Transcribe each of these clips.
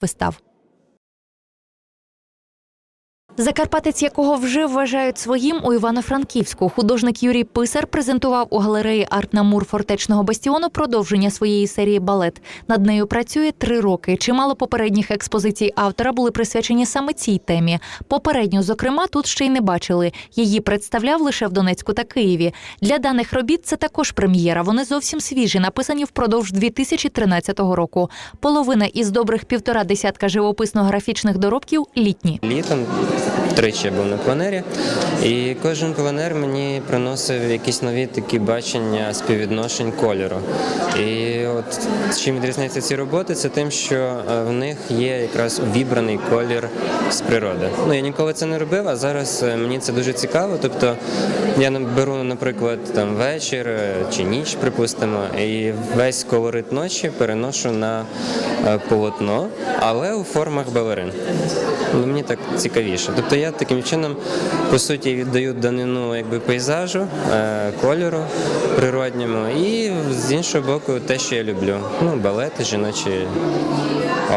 вистав. Закарпатець, якого вже вважають своїм у Івано-Франківську, художник Юрій Писар презентував у галереї Арт-Намур фортечного бастіону продовження своєї серії балет. Над нею працює три роки. Чимало попередніх експозицій автора були присвячені саме цій темі. Попередню, зокрема, тут ще й не бачили. Її представляв лише в Донецьку та Києві. Для даних робіт це також прем'єра. Вони зовсім свіжі, написані впродовж 2013 року. Половина із добрих півтора десятка живописно-графічних доробків літні. Літом тричі я був на планері, і кожен планер мені приносив якісь нові такі бачення співвідношень кольору. І от чим відрізняються ці роботи, це тим, що е, в них є якраз вібраний колір з природи. Ну я ніколи це не робив, а зараз е, мені це дуже цікаво. Тобто я беру, наприклад, там вечір е, чи ніч, припустимо, і весь колорит ночі переношу на полотно, але у формах балерин. Ну, мені так цікавіше. Тобто я таким чином, по суті, віддаю данину якби пейзажу, е, кольору природньому, і з іншого боку, те, що я люблю. Ну, балети, жіночі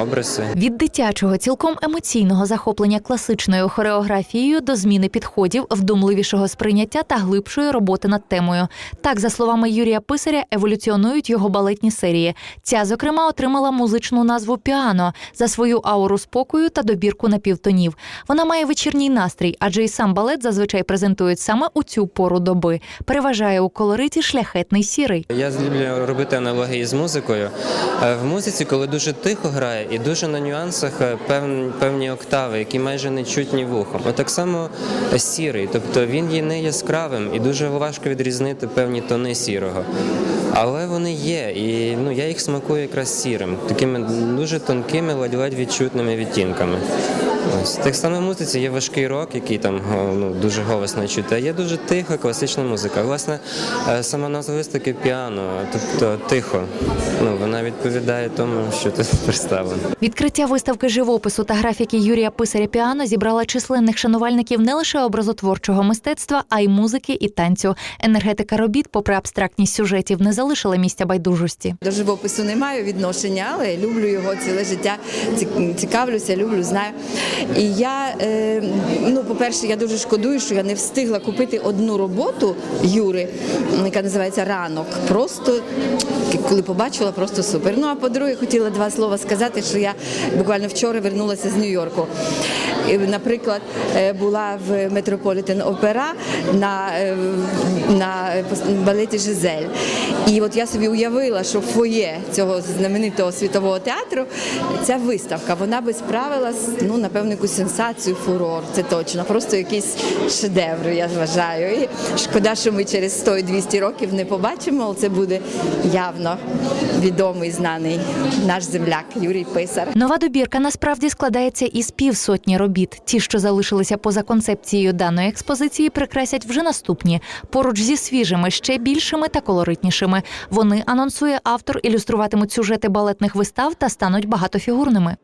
образи. Від дитячого, цілком емоційного захоплення класичною хореографією до зміни підходів, вдумливішого сприйняття та глибшої роботи над темою. Так, за словами Юрія Писаря, еволюціонують його балетні серії. Ця, зокрема, отримала музичну назву Піано за свою ауру спокою та добірку напівтонів. Вона має вечірній настрій, адже і сам балет зазвичай презентують саме у цю пору доби. Переважає у колориті шляхетний сірий. Я люблю робити аналогії з музикою. Е, В музиці, коли дуже тихо грає і дуже на нюансах е, певні, октави, які майже не чутні вухом. От так само сірий, тобто він є не яскравим і дуже важко відрізнити певні тони сірого. Але вони є, і ну я їх смакую якраз сірим, такими дуже тонкими, ледь-ледь відчутними відтінками. Ось так само музиці є важкий рок, який там ну, дуже голосно чути. А є дуже тиха класична музика. Власне, е, сама назва виставки піано, тобто тихо. Ну вона відповідає тому, що тут представлено. Відкриття виставки живопису та графіки Юрія Писаря Піано зібрала численних шанувальників не лише образотворчого мистецтва, а й музики і танцю. Енергетика робіт, попри абстрактність сюжетів, не залишила місця байдужості. До живопису не маю відношення, але люблю його ціле життя. Ці- Цікавлюся, люблю, знаю. І я, е, ну, по-перше, я дуже шкодую, що я не встигла купити одну роботу Юри, яка називається Ранок. Просто коли побачила, просто супер. Ну а по-друге, хотіла два слова сказати, що я буквально вчора вернулася з Нью-Йорку. Наприклад, е, була в Метрополітен Опера на, е, на балеті Жизель. І от я собі уявила, що фоє цього знаменитого світового театру ця виставка вона би справила ну напевно якусь сенсацію, фурор. Це точно, просто якийсь шедевр, я вважаю. І шкода, що ми через 100-200 років не побачимо, але це буде явно відомий, знаний наш земляк Юрій Писар. Нова добірка насправді складається із півсотні робіт. Ті, що залишилися поза концепцією даної експозиції, прикрасять вже наступні поруч зі свіжими, ще більшими та колоритнішими. Вони анонсує автор, ілюструватимуть сюжети балетних вистав та стануть багатофігурними.